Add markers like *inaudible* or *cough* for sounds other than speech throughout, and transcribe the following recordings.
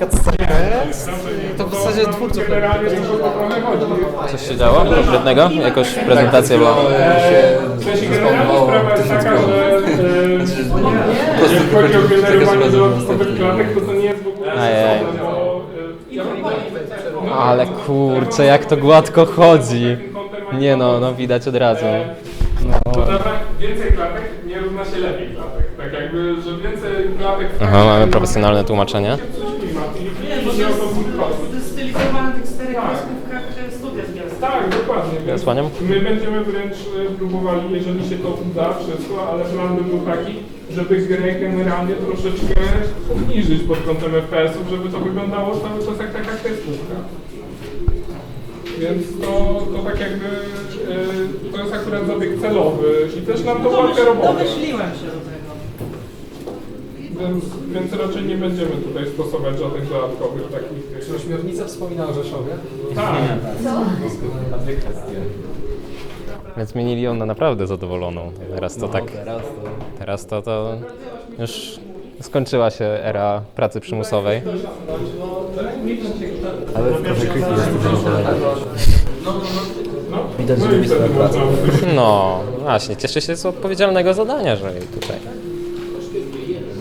cutscenę, to w zasadzie twórców Generalnie to o to trochę chodzi. Coś się działo konkretnego? Jakoś prezentacja była? W sensie generalnie sprawa jest taka, że e, jeśli chodzi o generowanie dodatkowych klatek, to to nie jest w ogóle e, ja- Ale kurczę, jak to gładko chodzi. Nie no, no widać od razu. Bo dobra, więcej klatek nie równa się lepiej klatek. Tak jakby, że więcej klatek... Aha, mamy profesjonalne tłumaczenie. Stylizowane tych czterech Tak. kreskówkach studia zbiorstwa. Tak, dokładnie. Ja Więc słaniam? My będziemy wręcz e, próbowali, jeżeli się to uda wszystko, ale plan by był taki, żeby grę generalnie troszeczkę obniżyć pod kątem FPS-ów, żeby to wyglądało cały czas jak taka kreskówka. Więc to, to tak jakby, e, to jest akurat zabieg celowy i też nam to łatwe Domyśl, roboty. domyśliłem się do tego. Więc, więc raczej nie będziemy tutaj stosować żadnych dodatkowych takich... Czy ośmiornica wspomina o Rzeszowie? Tak. Na dwie kwestie. Więc zmienili ją na naprawdę zadowoloną. Teraz to tak, Teraz to... teraz to, to już skończyła się era pracy przymusowej. Ale w creepy jest to zadowolenie. Widać, że lubi swoją pracę. No, właśnie, cieszę się z odpowiedzialnego zadania, że jej tutaj.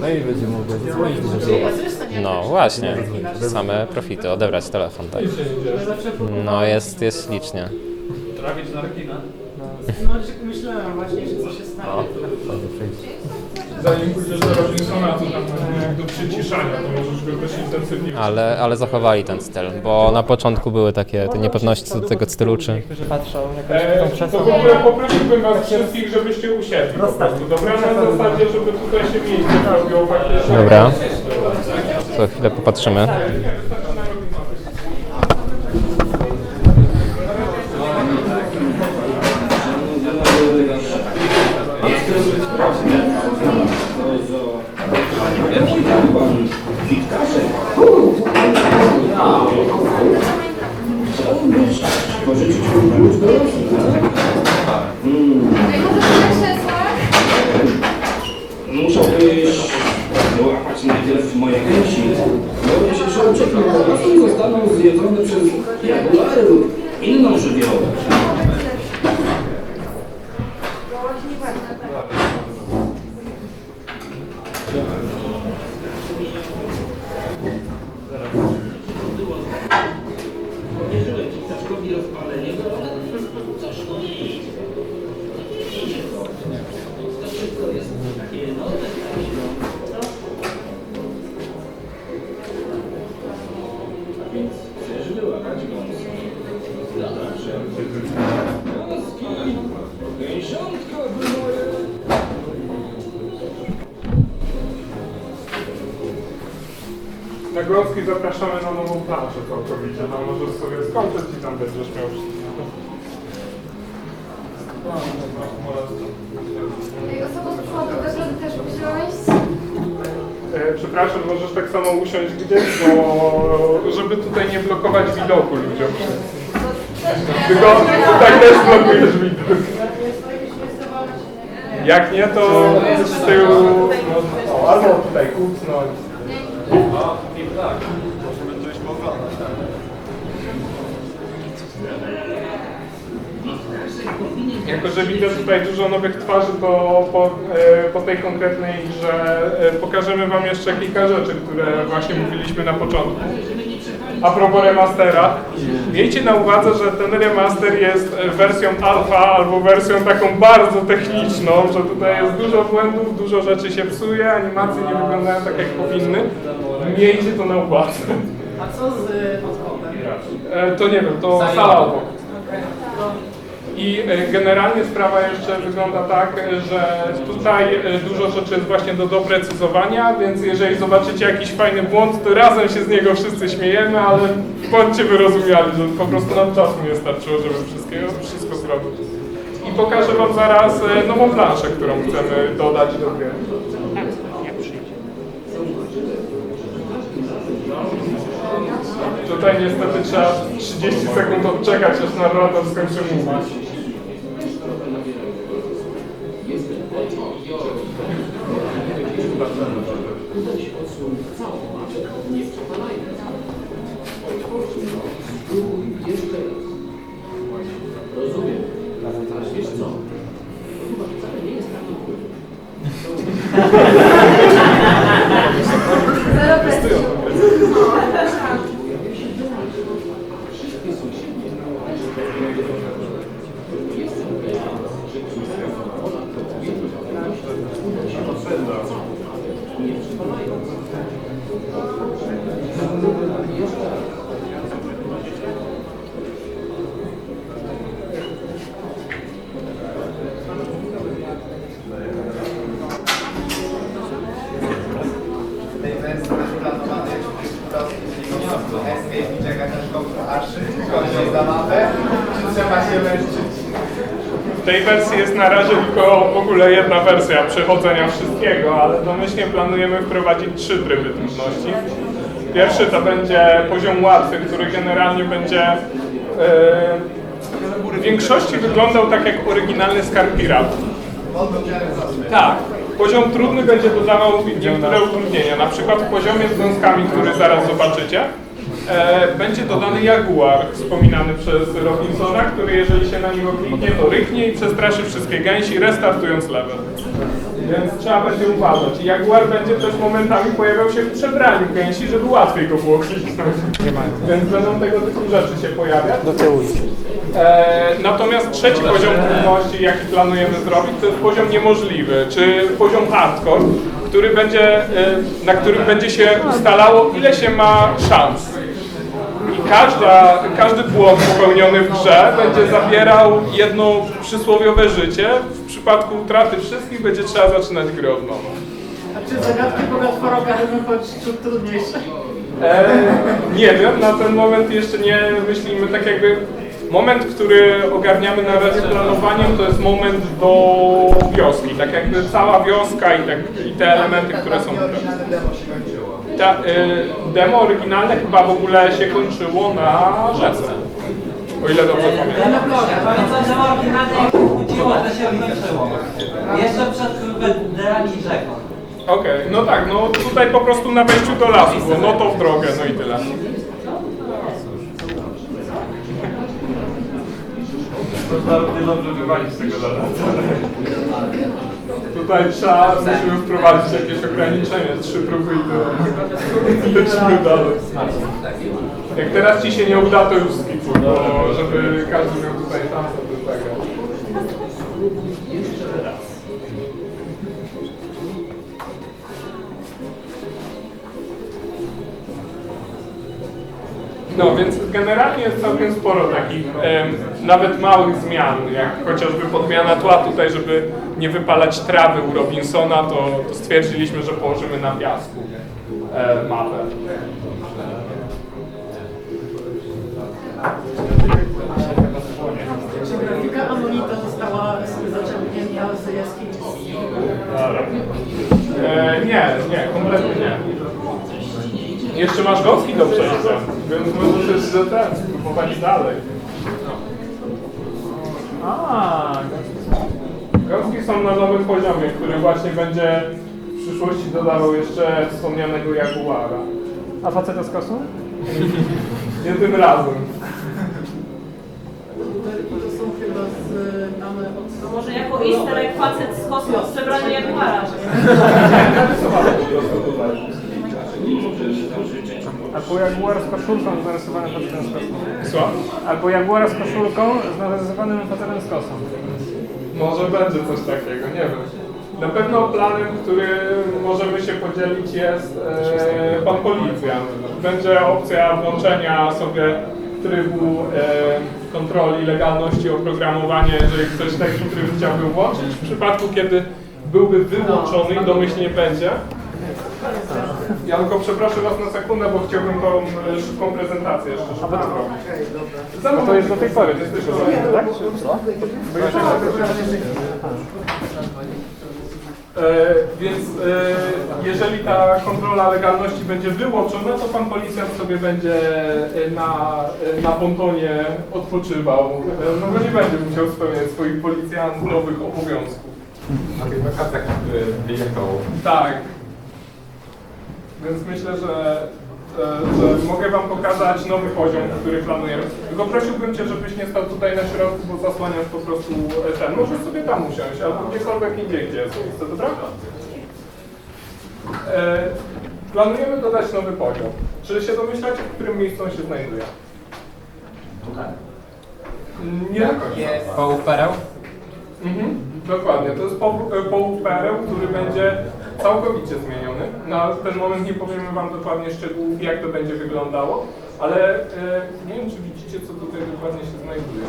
No i będziemy mogli zadzwonić do. No właśnie, same profity, odebrać telefon, tak. No jest, jest ślicznie. *laughs* No, czy- myślałem właśnie, że coś się stanie. Zanim pójdziesz do Robinsona, to tam e, do przyciszania, to możesz go też intensywnie Ale, ale zachowali ten styl, bo na początku były takie te niepewności co do tego stylu, czy... E, to w ogóle poprosiłbym was wszystkich, żebyście usiedli po prostu, dobra? Na zasadzie, żeby tutaj się miejsce zrobiło faktycznie. Dobra. To chwilę popatrzymy. Więc Gąski zapraszamy na nową planszę całkowicie, tam możesz sobie skończyć i tam będziesz miał wszystko. Ej, Osoba z przodu, też też wziąłeś? E, przepraszam, możesz tak samo usiąść gdzieś, bo żeby tutaj nie blokować widoku ludziom. Tylko tutaj też blokujesz widok. Jak nie, to z tyłu, o, albo tutaj kucnąć. Thank you. Jako, że widzę tutaj dużo nowych twarzy, to po, e, po tej konkretnej grze e, pokażemy Wam jeszcze kilka rzeczy, które właśnie mówiliśmy na początku. A propos remastera, miejcie na uwadze, że ten remaster jest wersją alfa albo wersją taką bardzo techniczną, że tutaj jest dużo błędów, dużo rzeczy się psuje, animacje nie wyglądają tak jak powinny. Miejcie to na uwadze. A co z podchodem? E, To nie wiem, to sala obok. I e, generalnie sprawa jeszcze wygląda tak, e, że tutaj e, dużo rzeczy jest właśnie do doprecyzowania, więc jeżeli zobaczycie jakiś fajny błąd, to razem się z niego wszyscy śmiejemy, ale bądźcie wyrozumiali, że po prostu nam czasu nie starczyło, żeby wszystkiego, wszystko zrobić. I pokażę Wam zaraz nową planszę, którą chcemy dodać do gry. Tutaj niestety trzeba 30 sekund odczekać, aż narrator skończy mówić. Udaj się odsłonić całą maczkę, nie przepalajmy. Otwórzmy ją, spróbuj jeszcze raz. Rozumiem. Ale wiesz co? Chyba wcale nie jest taki *laughs* trzeba się męczyć? W tej wersji jest na razie tylko w ogóle jedna wersja przechodzenia wszystkiego, ale domyślnie planujemy wprowadzić trzy tryby trudności. Pierwszy to będzie poziom łatwy, który generalnie będzie e, w większości wyglądał tak jak oryginalny skarb piratów. Tak. Poziom trudny będzie dodawał niektóre utrudnienia. Na przykład w poziomie z gąskami, który zaraz zobaczycie, e, będzie dodany jaguar wspominany przez Robinsona, który jeżeli się na niego kliknie, to ryknie i przestraszy wszystkie gęsi, restartując level. Więc trzeba będzie uważać. I Jaguar będzie też momentami pojawiał się w przebraniu gęsi, żeby łatwiej go było kliknąć. Więc będą tego typu rzeczy się pojawiać. Do tyłu idź. E, natomiast trzeci poziom trudności, jaki planujemy zrobić, to jest poziom niemożliwy, czy poziom hardcore, który będzie, e, na którym będzie się ustalało, ile się ma szans. Każda, każdy błąd popełniony w grze będzie zabierał jedno przysłowiowe życie. W przypadku utraty wszystkich będzie trzeba zaczynać grę od nowa. A czy zagadki bogatworoga będą choć ciut trudniejsze? E, nie wiem, na ten moment jeszcze nie myślimy tak jakby. Moment, który ogarniamy na razie planowaniem, to jest moment do wioski. Tak jakby cała wioska i, tak, i te elementy, które są w grze. Ta, y, demo oryginalne chyba w ogóle się kończyło na rzece. O ile dobrze pamiętam. Pamiętam, że oryginalnie budziło, to się wykończyło. Jeszcze przed Belderami i rzeką. Okej, no tak, no tutaj po prostu na wejściu do lasu było, no to w drogę, no i tyle. Można równie dobrze wywalić z tego lata. Tutaj trzeba, musimy wprowadzić jakieś ograniczenie, trzy próby i lecimy dalej. Jak teraz Ci się nie uda, to już skipuj, bo żeby każdy miał tutaj szansę do tego. No, więc generalnie jest całkiem sporo takich em, nawet małych zmian, jak chociażby podmiana tła tutaj, żeby nie wypalać trawy u Robinsona, to, to stwierdziliśmy, że położymy na piasku e, mapę. Czy grafika Amonita została zaciągnięta z jaskini? E, nie, nie, kompletnie nie. Jeszcze masz gąski do przejścia, więc możesz ten, spróbować dalej. A, gąski są na nowym poziomie, który właśnie będzie w przyszłości dodawał jeszcze wspomnianego Jaguara. A faceta z kosą? *laughs* Nie tym razem. To są chyba z mamy od To może jako easter egg facet z kosmos przebrany jak Jaguara. Albo Jaguar z koszulką z narysowanym facetem z kosą. Albo Jaguar z koszulką z narysowanym facetem z kosą. Może będzie coś takiego, nie wiem. Na pewno planem, który możemy się podzielić jest e, pan policjant. Będzie opcja włączenia sobie trybu e, kontroli legalności oprogramowania, jeżeli ktoś taki tryb chciałby włączyć. W przypadku, kiedy byłby wyłączony i domyślnie będzie. Janko, przepraszam Was na sekundę, bo chciałbym tą e, szybką prezentację jeszcze szybko zrobić. Za To jest do tej pory, to jest tylko tak? Już E, więc e, jeżeli ta kontrola legalności będzie wyłączona, to pan policjant sobie będzie e, na, e, na pontonie odpoczywał, e, no bo nie będzie musiał spełniać swoich policjantowych obowiązków. A chyba katak, który wyjechał. Tak. Więc myślę, że, e, że mogę Wam pokazać nowy poziom, który planujemy. Tylko prosiłbym Cię, żebyś nie stał tutaj na środku, bo zasłaniasz po prostu ten. Możesz sobie tam usiąść, albo gdziekolwiek indziej, gdzie jest miejsce, dobra? E, planujemy dodać nowy poziom. Czy się domyślacie, w którym miejscu on się znajduje? Tutaj. Nie do końca. Połów pereł? Mhm, dokładnie. To jest poł- e, połów pereł, który będzie całkowicie zmieniony. Na ten moment nie powiemy Wam dokładnie szczegółów, jak to będzie wyglądało, ale e, nie wiem, czy widzicie, co tutaj dokładnie się znajduje.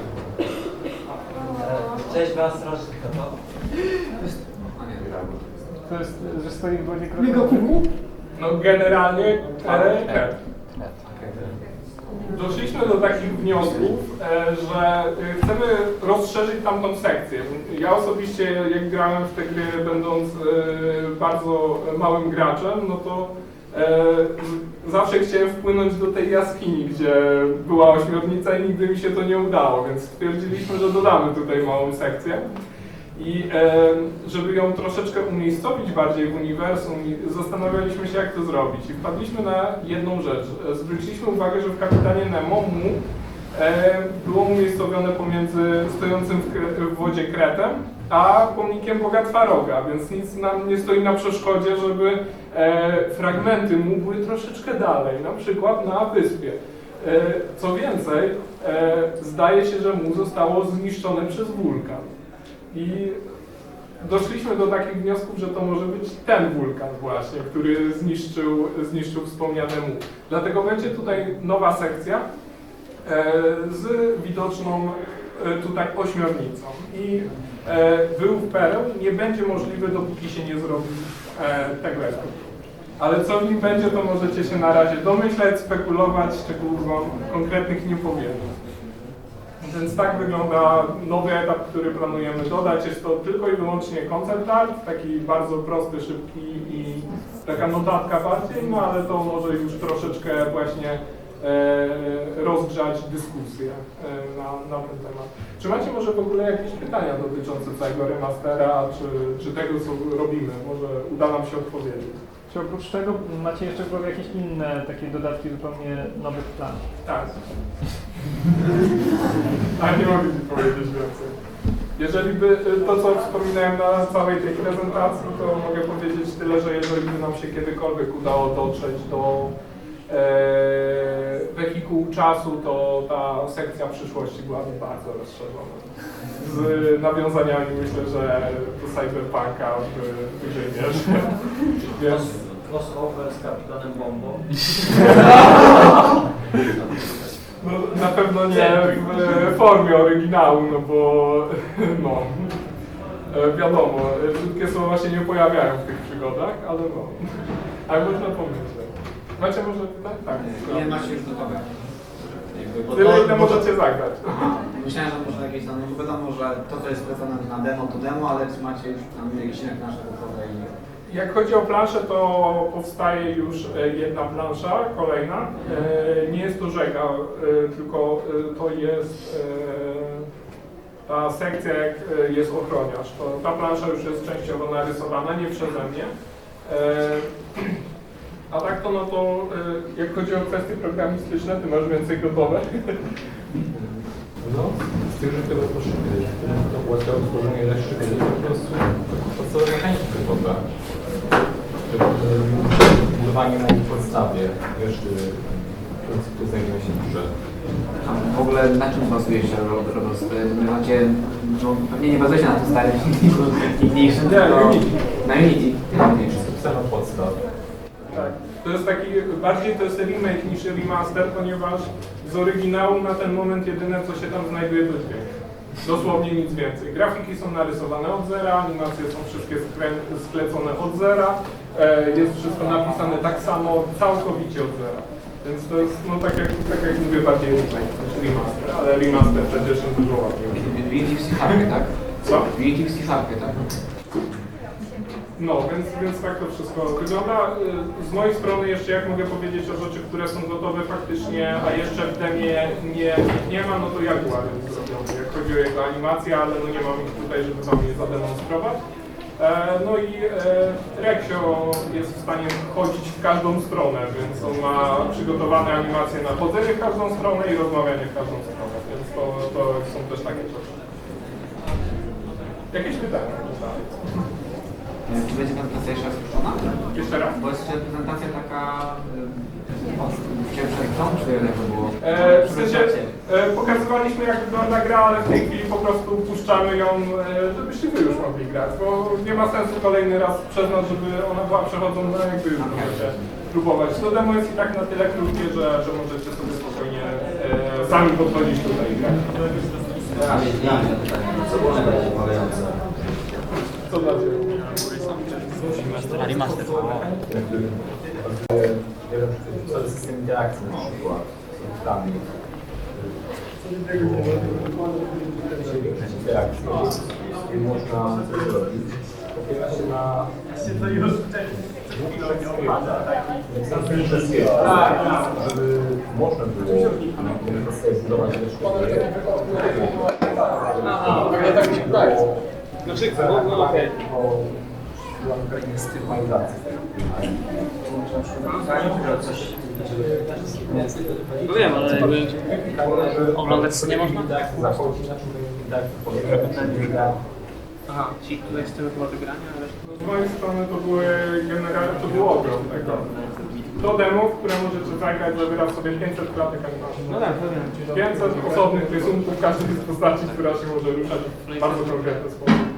Cześć was, proszę, to To jest, że stoi w wodzie kuku? No generalnie e, tak. Doszliśmy do takich wniosków, e, że e, chcemy rozszerzyć tamtą sekcję. Ja osobiście, jak grałem w te gry, będąc e, bardzo małym graczem, no to zawsze chciałem wpłynąć do tej jaskini, gdzie była ośmiornica i nigdy mi się to nie udało, więc stwierdziliśmy, że dodamy tutaj małą sekcję. I e, żeby ją troszeczkę umiejscowić bardziej w uniwersum, zastanawialiśmy się, jak to zrobić. I wpadliśmy na jedną rzecz. E, Zwróciliśmy uwagę, że w Kapitanie Nemo mu e, było umiejscowione pomiędzy stojącym w, w wodzie kretem, a pomnikiem bogactwa roga, więc nic nam nie stoi na przeszkodzie, żeby e, fragmenty mu były troszeczkę dalej, na przykład na wyspie. E, co więcej, e, zdaje się, że mu zostało zniszczone przez wulkan. I doszliśmy do takich wniosków, że to może być ten wulkan właśnie, który zniszczył, zniszczył wspomniane mu. Dlatego będzie tutaj nowa sekcja e, z widoczną e, tutaj ośmiornicą. I e, wyłów pereł nie będzie możliwy, dopóki się nie zrobi tego etapu. Ale co w nim będzie, to możecie się na razie domyśleć, spekulować, szczegółów wam konkretnych nie powiem. Więc tak wygląda nowy etap, który planujemy dodać. Jest to tylko i wyłącznie koncept art, taki bardzo prosty, szybki i taka notatka bardziej, no ale to może już troszeczkę właśnie e, rozgrzać dyskusję e, na, na ten temat. Czy macie może w ogóle jakieś pytania dotyczące całego remastera, czy, czy tego, co robimy? Może uda nam się odpowiedzieć. Czy oprócz tego macie jeszcze w głowie jakieś inne takie dodatki zupełnie nowych planów? Tak. A nie mogę Ci powiedzieć więcej. Jeżeli by y, to, co wspominałem na całej tej prezentacji, to mogę powiedzieć tyle, że jeżeli by nam się kiedykolwiek udało dotrzeć do e, wehikułu czasu, to ta sekcja przyszłości byłaby bardzo rozszerzona. Z nawiązaniami myślę, że do cyberpunka w dużej mierze. Więc crossover z kapitanem Bombą. *laughs* No, na pewno nie w formie oryginału, no bo *laughs* no, e, wiadomo, e, brzydkie słowa się nie pojawiają w tych przygodach, ale no, ale można pomyśleć. Macie może pytania? Tak. Nie macie już gotowe. Tyle, to- ile możecie zagrać. *laughs* Myślałem, że może jakieś tam, no wiadomo, że to, co jest wlecone na demo, to demo, ale czy macie już tam nasze gotowe i... Jak chodzi o planszę, to powstaje już e, jedna plansza, kolejna. E, Nie jest to rzeka, e, tylko to jest ta sekcja, jak jest ochroniarz. To ta plansza już jest częściowo narysowana, nie przeze mnie. A tak to no to, jak chodzi o kwestie programistyczne, ty masz więcej gotowe. No, z tym, że tego poszukać, to ułatwia tworzenie reszty gry, to po prostu podstawowe mechaniki gotowe. Budowanie na ich podstawie reszty, które znajdują się w grze. A w ogóle na czym bazuje się Rodos? Wy macie, no pewnie nie bazujecie na tym starym silniku *laughs* piękniejszym, Nie, tylko Unity. na Unity. Od podstaw. Tak. To jest taki, bardziej to jest remake niż remaster, ponieważ z oryginału na ten moment jedyne co się tam znajduje to dźwięk. Dosłownie nic więcej. Grafiki są narysowane od zera, animacje są wszystkie sklecone od zera, e, jest wszystko napisane tak samo, całkowicie od zera. Więc to jest, no tak jak, tak jak mówię, bardziej niż remaster, ale remaster przecież dużo ładniej. Unity w tak? Co? Unity w tak? No, więc, więc tak to wszystko wygląda. Y, Z mojej strony jeszcze jak mogę powiedzieć o rzeczy, które są gotowe faktycznie, a jeszcze w demie nie, nie ma, no to Jaguar jest zrobiony, jak chodzi o jego animację, ale no nie mam ich tutaj, żeby wam je zademonstrować. E, No i e, Reksio jest w stanie chodzić w każdą stronę, więc on ma przygotowane animacje na chodzenie w każdą stronę i rozmawianie w każdą stronę, więc to, to są też takie rzeczy. Jakieś pytania? E, Czy będzie prezentacja jeszcze raz puszczona? Jeszcze raz. Bo jest jeszcze prezentacja taka... e, przed tą, czy jak to było? E, w sensie e, pokazywaliśmy jak wygląda gra, ale w tej chwili po prostu puszczamy ją, e, żebyście wy już mogli grać, bo nie ma sensu kolejny raz przez nas, żeby ona była przechodzona, jakby już możecie próbować. To demo jest i tak na tyle krótkie, że, że możecie sobie spokojnie e, sami podchodzić tutaj i grać. Co było najbardziej wymagające? Co dla Ciebie? Jeden cały system interakcji na przykład z produktami. Interakcji. I można coś zrobić. Opiera się na żeby można było sobie zbudować też Znaczy, no, okej. Była pewna stygmatyzacja. No wiem, ale jakby oglądać nie można? Tak Aha, ci tutaj z tyłu chyba wygrania, ale... Z mojej strony to były generalnie, to był ogrom tego. To demo, w które możecie zagrać, zawiera w sobie 500 klatek animacji. No tak, pewnie. 500 osobnych rysunków każdej z postaci, która się może ruszać w bardzo konkretny sposób.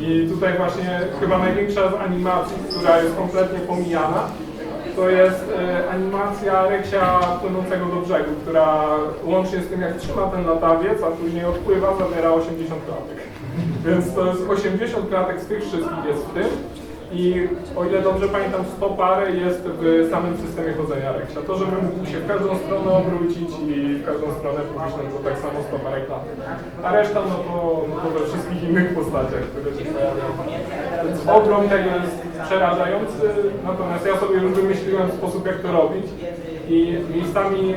I tutaj właśnie chyba największa z animacji, która jest kompletnie pomijana, to jest e, animacja Reksia płynącego do brzegu, która łącznie z tym jak trzyma ten latawiec, a później odpływa, zawiera 80 klatek. Więc to jest 80 klatek z tych wszystkich jest w tym. I o ile dobrze pamiętam, 100 parę jest w samym systemie chodzenia. To, żeby mógł się w każdą stronę obrócić i w każdą stronę pójść, to tak samo 100 parę klatek. A reszta no to, no to we wszystkich innych postaciach, które się pojawiają. Więc ogrom tego jest przerażający, natomiast ja sobie już wymyśliłem sposób, jak to robić. I miejscami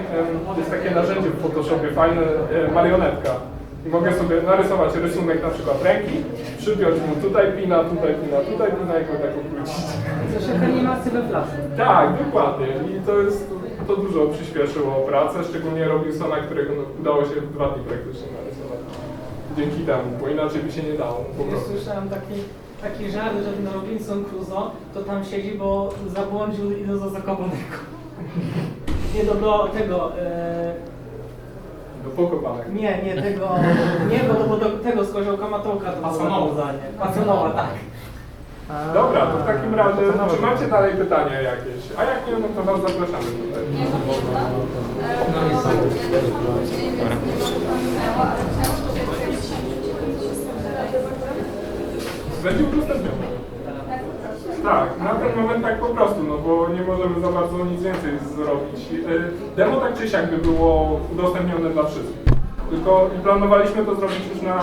jest takie narzędzie w Photoshopie, fajne, e, marionetka. I mogę sobie narysować rysunek na przykład ręki, przypiąć mu tutaj pina, tutaj pina, tutaj pina i go tak ukrócić. Coś jak animacje we. Tak, dokładnie. I to jest, to dużo przyspieszyło pracę, szczególnie Robinsona, którego udało się w dwa dni praktycznie narysować. Dzięki temu, bo inaczej by się nie dało. Ja słyszałem taki, taki żart, że ten Robinson Crusoe to tam siedzi, bo zabłądził idąc do Zakopanego. Nie do, do tego, e, Do pokopanek. nie, nie tego, nie, bo to bo do tego z koziołka Matołka to było Pasonowa. nawiązanie. Pasonowa, tak. Dobra, to w takim razie, czy macie dalej pytania jakieś? A jak nie, no to was zapraszamy tutaj. Nie, to. Będzie udostępnione. Tak, na ten moment tak po prostu, no bo nie możemy za bardzo nic więcej zrobić. Y, Demo tak czy siak by było udostępnione dla wszystkich. Tylko planowaliśmy to zrobić już na,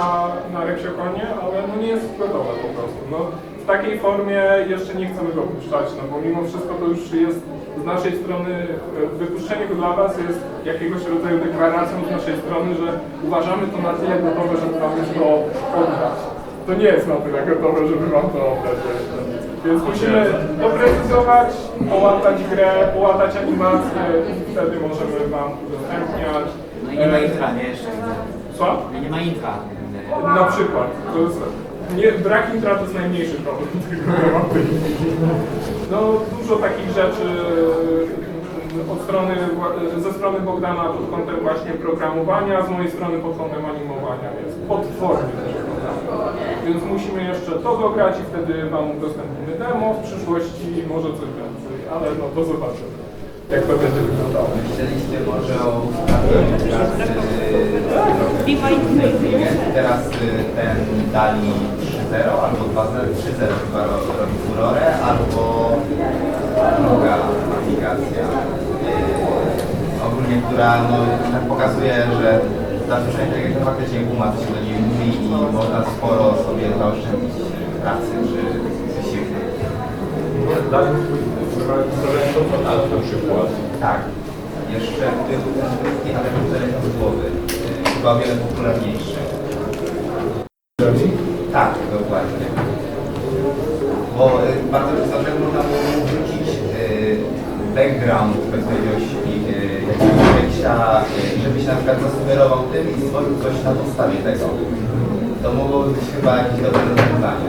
na Reksiokonie, ale no nie jest gotowe po prostu. No, w takiej formie jeszcze nie chcemy go puszczać, no bo mimo wszystko to już jest z naszej strony, y, wypuszczenie go dla Was jest jakiegoś rodzaju deklaracją z naszej strony, że uważamy to na tyle gotowe, żeby Wam już go oddać. To nie jest na tyle gotowe, żeby Wam to oddać. Więc musimy doprecyzować, połatać grę, połatać animację i wtedy możemy Wam udostępniać. No i nie ma E, intra, nie? Jeszcze. Co? No nie ma intra. Na przykład. To jest, nie, brak intra to jest najmniejszy problem *laughs* tego. No dużo takich rzeczy e, od strony, wła- ze strony Bogdana pod kątem właśnie programowania, z mojej strony pod kątem animowania, więc potwornie. Więc musimy jeszcze to dograć i wtedy Wam udostępnimy demo w przyszłości, może coś więcej, ale no to zobaczymy, jak to będzie wyglądało. Myśleliście może o ustawieniu teraz, y, teraz y, ten Dali 3.0 albo 2.0, 3.0 chyba ro- robi furorę, albo druga aplikacja, ogólnie która no, pokazuje, że zazwyczaj tak jak faktycznie guma co się do niej mówi i można sporo sobie zaoszczędzić pracy czy wysiłku. Dalej to portal na przykład. Tak. Jeszcze w tym ale telefon z głowy. y, Chyba o wiele popularniejszy. Tak, dokładnie. Bo y, bardzo często wrzucić y, background bezpośredniości y, jakiegoś teksta, y, żeby się na przykład zasugerował tym i stworzył coś na podstawie tego. To mogłoby być chyba jakieś dobre rozwiązanie.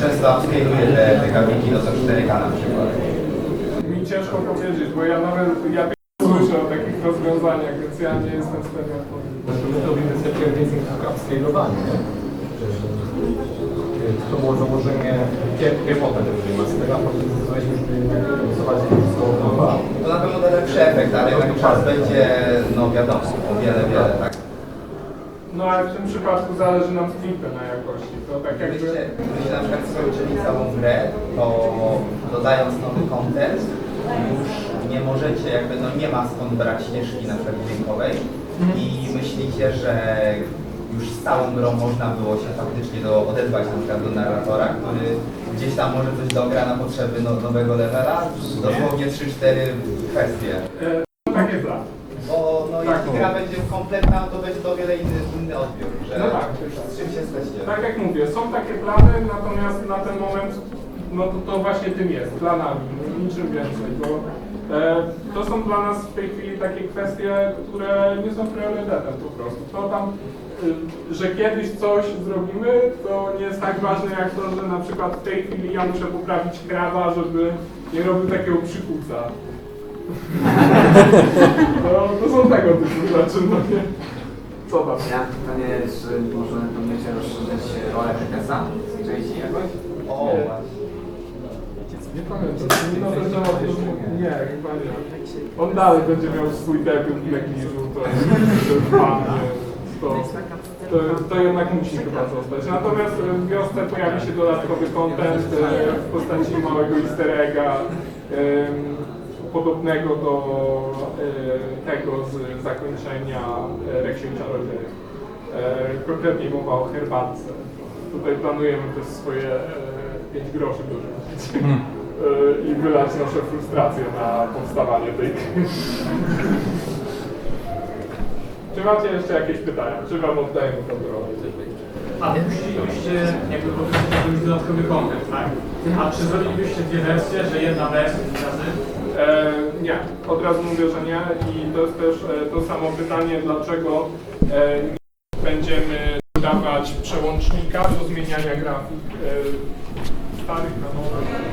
często upscaluję te, te do 4K na przykład. Mi ciężko powiedzieć, bo ja nawet ja słyszę o takich rozwiązaniach, więc ja nie jestem w stanie odpowiedzieć. Znaczy my robimy więcej tylko upscalowanie, nie? To było założenie pierwotne, tego, a potem zdecydowaliśmy, żeby głosować wszystko od nowa. To na pewno da lepszy efekt, ale jednak czas będzie, no wiadomo, o wiele, wiele, tak. No ale w tym przypadku zależy nam stricte na jakości. To tak jakby... Gdybyście, gdybyście na przykład skończyli całą grę, to dodając nowy content, już nie możecie, jakby no nie ma skąd brać ścieżki na przykład dźwiękowej i myślicie, że już z całą grą można było się faktycznie do, odezwać na przykład do narratora, który gdzieś tam może coś dogra na potrzeby no, nowego levela, dosłownie 3-4 kwestie. E, takie dla. Bo no, Tak, jeśli no. gra będzie kompletna, to będzie to o wiele inny, inny odbiór, że No tak. z czym się jesteście. Tak jak mówię, są takie plany, natomiast na ten moment no to, to właśnie tym jest, planami, niczym więcej, bo to są dla nas w tej chwili takie kwestie, które nie są priorytetem po prostu. To tam, y, że kiedyś coś zrobimy, to nie jest tak ważne jak to, że na przykład w tej chwili ja muszę poprawić krawa, żeby nie robił takiego przykuca. To, to są tego typu rzeczy, no nie? Co tam? Ja mam pytanie, czy może planujecie rozszerzyć rolę Hekesa? Zbliżyliście jakoś? O, właśnie. Nie pamiętam, nie nazywał Nie, chyba nie. On dalej będzie miał swój debiut w Negliżu, to pan, to, to, to jednak musi chyba zostać. Natomiast w wiosce pojawi się dodatkowy content e, w postaci małego easter egga, podobnego do e, tego z zakończenia e, Requiem Czarodzieja. E, Konkretnie mowa o herbatce. Tutaj planujemy też swoje e, 5 groszy dorzucić e, i wylać nasze frustracje na powstawanie tej. Czy macie jeszcze jakieś pytania? Czy wam oddajemy to drogę? A wy musielibyście jakby po prostu zrobić dodatkowy kontent, tak? A czy zrobilibyście dwie wersje, że jedna wersja razy? E, nie, od razu mówię, że nie i to jest też e, to samo pytanie, dlaczego e, nie będziemy dawać przełącznika do zmieniania grafik e, starych na nowe.